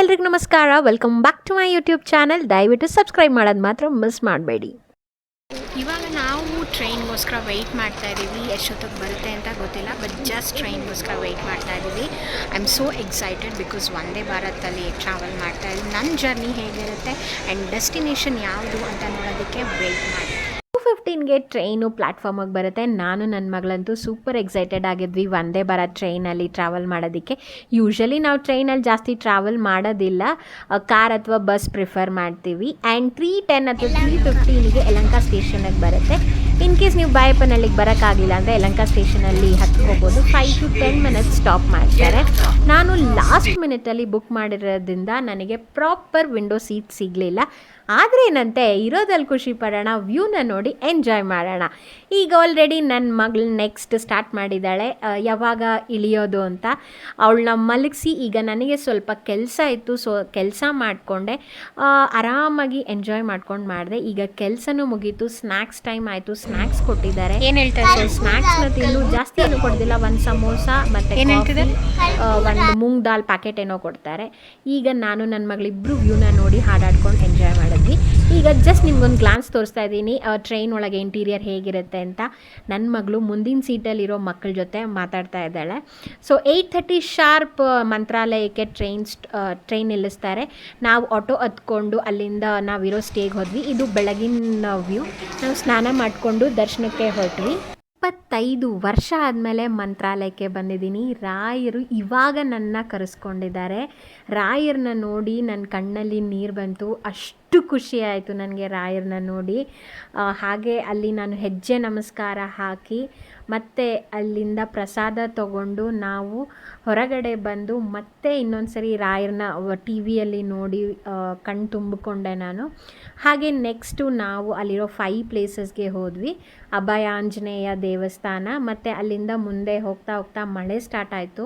ಎಲ್ರಿಗೂ ನಮಸ್ಕಾರ. Welcome back to my YouTube channel ದಯವಿಟ್ಟು ಸಬ್ಸ್ಕ್ರೈಬ್ ಮಾಡೋದು ಮಾತ್ರ ಮಿಸ್ ಮಾಡಬೇಡಿ. ಇವಾಗ ನಾವು ಟ್ರೈನ್ಗೋಸ್ಕರ ವೆಯ್ಟ್ ಮಾಡ್ತಾ ಇದ್ದೀವಿ ಎಷ್ಟೊತ್ತಿಗೆ ಬರುತ್ತೆ ಅಂತ ಗೊತ್ತಿಲ್ಲ ಬಟ್ ಜಸ್ಟ್ ಟ್ರೈನ್ಗೋಸ್ಕರ ವೆಯ್ಟ್ ಮಾಡ್ತಾ ಇದ್ದೀವಿ I am so excited because ಒಂದೇ ಭಾರತಲ್ಲಿ ಟ್ರಾವೆಲ್ ಮಾಡ್ತಾ ಇದ್ದೀವಿ ನನ್ನ ಜರ್ನಿ ಹೇಗಿರುತ್ತೆ ಆ್ಯಂಡ್ ಡೆಸ್ಟಿನೇಷನ್ ಯಾವುದು ಅಂತ ನೋಡೋದಕ್ಕೆ ವೆಯ್ಟ್ ಮಾಡಿ ಫಿಫ್ಟೀನ್ಗೆ ಟ್ರೈನು ಪ್ಲ್ಯಾಟ್ಫಾರ್ಮಿಗೆ ಬರುತ್ತೆ. ನಾನು ನನ್ನ ಮಗಳಂತೂ ಸೂಪರ್ ಎಕ್ಸೈಟೆಡ್ ಆಗಿದ್ವಿ. ಒಂದೇ ಬರ ಟ್ರೈನಲ್ಲಿ ಟ್ರಾವೆಲ್ ಮಾಡೋದಕ್ಕೆ. ಯೂಶ್ವಲಿ ನಾವು ಟ್ರೈನಲ್ಲಿ ಜಾಸ್ತಿ ಟ್ರಾವೆಲ್ ಮಾಡೋದಿಲ್ಲ. ಕಾರ್ ಅಥವಾ ಬಸ್ ಪ್ರಿಫರ್ ಮಾಡ್ತೀವಿ. ಆ್ಯಂಡ್ ತ್ರೀ ಟೆನ್ ಅಥವಾ ತ್ರೀ ಫಿಫ್ಟೀನಿಗೆ ಯಲಂಕ ಸ್ಟೇಷನಿಗೆ ಬರುತ್ತೆ. ಇನ್ ಕೇಸ್ ನೀವು ಬಾಯಪ್ಪನಳ್ಳಿಗೆ ಬರೋಕ್ಕಾಗಿಲ್ಲ ಅಂದರೆ ಯಲಂಕ ಸ್ಟೇಷನಲ್ಲಿ ಹತ್ಕೋಬೋದು. Five to ten minutes stop ಮಾಡ್ತಾರೆ. ನಾನು ಲಾಸ್ಟ್ ಮಿನಿಟಲ್ಲಿ ಬುಕ್ ಮಾಡಿರೋದ್ರಿಂದ ನನಗೆ ಪ್ರಾಪರ್ ವಿಂಡೋ ಸೀಟ್ ಸಿಗಲಿಲ್ಲ. ಆದರೆ ಏನಂತೆ ಇರೋದಲ್ಲಿ ಖುಷಿ ಪಡೋಣ ವ್ಯೂನ ನೋಡಿ ಎಂಜಾಯ್ ಮಾಡೋಣ. ಈಗ ಆಲ್ರೆಡಿ ನನ್ನ ಮಗಳು ನೆಕ್ಸ್ಟ್ ಸ್ಟಾರ್ಟ್ ಮಾಡಿದ್ದಾಳೆ. ಯಾವಾಗ ಇಳಿಯೋದು ಅಂತ ಅವಳನ್ನ ಮಲಗಿಸಿ ಈಗ ನನಗೆ ಸ್ವಲ್ಪ ಕೆಲಸ ಇತ್ತು ಸೊ ಕೆಲಸ ಮಾಡಿಕೊಂಡೆ. ಆರಾಮಾಗಿ ಎಂಜಾಯ್ ಮಾಡ್ಕೊಂಡು ಮಾಡಿದೆ. ಈಗ ಕೆಲಸನೂ ಮುಗೀತು ಸ್ನ್ಯಾಕ್ಸ್ ಟೈಮ್ ಆಯಿತು ಸ್ನ್ಯಾಕ್ಸ್ ಕೊಟ್ಟಿದ್ದಾರೆ. ಏನು ಹೇಳ್ತಾರೆ ಸ್ನಾಕ್ಸ್ ಸ್ನ್ಯಾಕ್ಸ್ನ ತಿಂದು ಜಾಸ್ತಿ ಏನು ಕೊಡೋದಿಲ್ಲ ಒಂದು ಸಮೋಸ ಮತ್ತು? ಒಂದು ಮೂಂಗ್ ದಾಲ್ ಪ್ಯಾಕೆಟ್ ಏನೋ ಕೊಡ್ತಾರೆ. ಈಗ ನಾನು ನನ್ನ ಮಗಳಿಬ್ಬರು ವ್ಯೂನ ನೋಡಿ ಹಾಡಾಡ್ಕೊಂಡು ಎಂಜಾಯ್ ಮಾಡಿದ್ವಿ ಈಗ ಜಸ್ಟ್ ನಿಮ್ಗೊಂದು ಗ್ಲಾನ್ಸ್ ತೋರಿಸ್ತಾ ಇದ್ದೀನಿ. ಟ್ರೈನ್ ಒಳಗೆ ಇಂಟೀರಿಯರ್ ಹೇಗಿರುತ್ತೆ ಅಂತ. ನನ್ನ ಮಗಳು ಮುಂದಿನ ಸೀಟಲ್ಲಿರೋ ಮಕ್ಕಳ ಜೊತೆ ಮಾತಾಡ್ತಾ ಇದ್ದಾಳೆ. ಸೊ ಏಯ್ಟ್ ಥರ್ಟಿ ಶಾರ್ಪ್ ಮಂತ್ರಾಲಯಕ್ಕೆ ಟ್ರೈನ್ ಟ್ರೈನ್ ನಿಲ್ಲಿಸ್ತಾರೆ. ನಾವು ಆಟೋ ಹತ್ಕೊಂಡು ಅಲ್ಲಿಂದ ನಾವಿರೋ ಸ್ಟೇಗೆ ಹೋದ್ವಿ. ಇದು ಬೆಳಗಿನ ವ್ಯೂ ನಾವು ಸ್ನಾನ ಮಾಡಿಕೊಂಡು ದರ್ಶನಕ್ಕೆ ಹೊರಟ್ವಿ. ಇಪ್ಪತ್ತೈದು ವರ್ಷ ಆದಮೇಲೆ ಮಂತ್ರಾಲಯಕ್ಕೆ ಬಂದಿದ್ದೀನಿ. ರಾಯರು ಇವಾಗ ನನ್ನ ಕರೆಸ್ಕೊಂಡಿದ್ದಾರೆ. ರಾಯರನ್ನ ನೋಡಿ ನನ್ನ ಕಣ್ಣಲ್ಲಿ ನೀರು ಬಂತು. ಅಷ್ಟು ಖುಷಿ ಆಯಿತು ನನಗೆ ರಾಯರನ್ನ ನೋಡಿ. ಹಾಗೆ ಅಲ್ಲಿ ನಾನು ಹೆಜ್ಜೆ ನಮಸ್ಕಾರ ಹಾಕಿ ಮತ್ತೆ ಅಲ್ಲಿಂದ ಪ್ರಸಾದ ತಗೊಂಡು ನಾವು ಹೊರಗಡೆ ಬಂದು ಮತ್ತೆ ಇನ್ನೊಂದು ಸರಿ ರಾಯರನ್ನ ಟಿ ವಿಯಲ್ಲಿ ನೋಡಿ ಕಣ್ಣು ತುಂಬಿಕೊಂಡೆ ನಾನು. ಹಾಗೆ ನೆಕ್ಸ್ಟು ನಾವು ಅಲ್ಲಿರೋ ಫೈವ್ ಪ್ಲೇಸಸ್ಗೆ ಹೋದ್ವಿ. ಅಭಯ ಆಂಜನೇಯ ದೇವಸ್ಥಾನ ಮತ್ತು ಅಲ್ಲಿಂದ ಮುಂದೆ ಹೋಗ್ತಾ ಹೋಗ್ತಾ ಮಳೆ ಸ್ಟಾರ್ಟ್ ಆಯಿತು.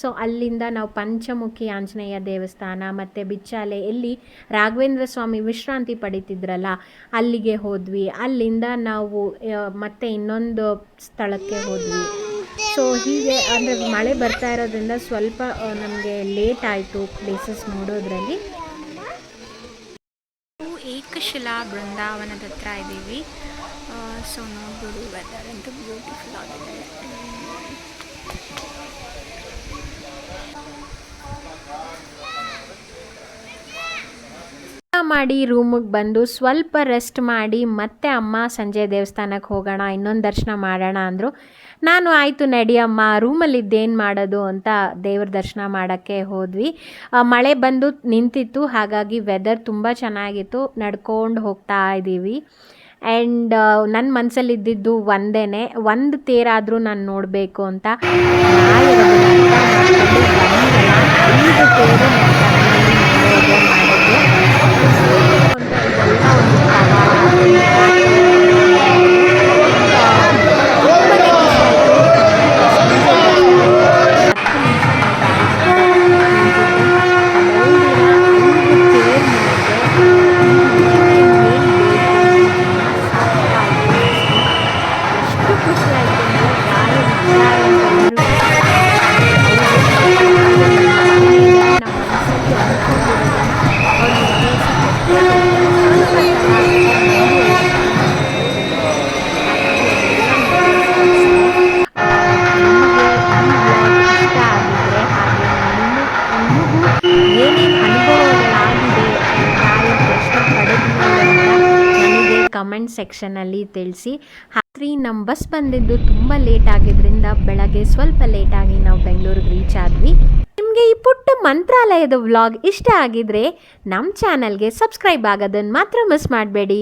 ಸೊ ಅಲ್ಲಿಂದ ನಾವು ಪಂಚಮುಖಿ ಆಂಜನೇಯ ದೇವಸ್ಥಾನ ಮತ್ತು ಬಿಚ್ಚಾಲೆ, ಎಲ್ಲಿ ರಾಘವೇಂದ್ರ ಸ್ವಾಮಿ ವಿಶ್ರಾಂತಿ ಪಡಿತಿದ್ರಲ್ಲ, ಅಲ್ಲಿಗೆ ಹೋದ್ವಿ. ಅಲ್ಲಿಂದ ನಾವು ಮತ್ತೆ ಇನ್ನೊಂದು ಸ್ಥಳಕ್ಕೆ ಹೋದ್ವಿ. ಸೊ ಹೀಗೆ, ಅಂದರೆ ಮಳೆ ಬರ್ತಾ ಇರೋದ್ರಿಂದ ಸ್ವಲ್ಪ ನಮಗೆ ಲೇಟ್ ಆಯಿತು ಪ್ಲೇಸಸ್ ನೋಡೋದ್ರಲ್ಲಿ. ಏಕಶಿಲಾ ಬೃಂದಾವನದ ಹತ್ರ ಇದ್ದೀವಿ. ಸೊ ನೋಡ್ಬೋದು ವೆದರ್ ಅಂತೂ ಬ್ಯೂಟಿಫುಲ್ ಆಗಿದೆ. ಮಾಡಿ ರೂಮಿಗೆ ಬಂದು ಸ್ವಲ್ಪ ರೆಸ್ಟ್ ಮಾಡಿ ಮತ್ತೆ ಅಮ್ಮ ಸಂಜೆ ದೇವಸ್ಥಾನಕ್ಕೆ ಹೋಗೋಣ, ಇನ್ನೊಂದು ದರ್ಶನ ಮಾಡೋಣ ಅಂದರು. ನಾನು ಆಯಿತು ನಡಿಯಮ್ಮ ರೂಮಲ್ಲಿ ಇದ್ದೇನು ಮಾಡೋದು ಅಂತ ದೇವ್ರ ದರ್ಶನ ಮಾಡೋಕ್ಕೆ ಹೋದ್ವಿ. ಮಳೆ ಬಂದು ನಿಂತಿತ್ತು, ಹಾಗಾಗಿ ವೆದರ್ ತುಂಬ ಚೆನ್ನಾಗಿತ್ತು, ನಡ್ಕೊಂಡು ಹೋಗ್ತಾ ಇದ್ದೀವಿ ಆ್ಯಂಡ್ ನನ್ನ ಮನಸ್ಸಲ್ಲಿ ಇದ್ದಿದ್ದು ಒಂದೇ ಒಂದು ತೇರಾದರೂ ನಾನು ನೋಡಬೇಕು ಅಂತ ಕಮೆಂಟ್ ಸೆಕ್ಷನ್ ಅಲ್ಲಿ ತಿಳಿಸಿ. ರಾತ್ರಿ ನಮ್ಮ ಬಸ್ ಬಂದಿದ್ದು ತುಂಬಾ ಲೇಟ್ ಆಗಿದ್ರಿಂದ ಬೆಳಗ್ಗೆ ಸ್ವಲ್ಪ ಲೇಟಾಗಿ ನಾವು ಬೆಂಗಳೂರಿಗೆ ರೀಚ್ ಆದ್ವಿ. ನಿಮಗೆ ಈ ಪುಟ್ಟ ಮಂತ್ರಾಲಯದ ವ್ಲಾಗ್ ಇಷ್ಟ ಆಗಿದ್ರೆ ನಮ್ಮ ಚಾನಲ್ಗೆ ಸಬ್ಸ್ಕ್ರೈಬ್ ಆಗೋದನ್ನ ಮಾತ್ರ ಮಿಸ್ ಮಾಡಬೇಡಿ.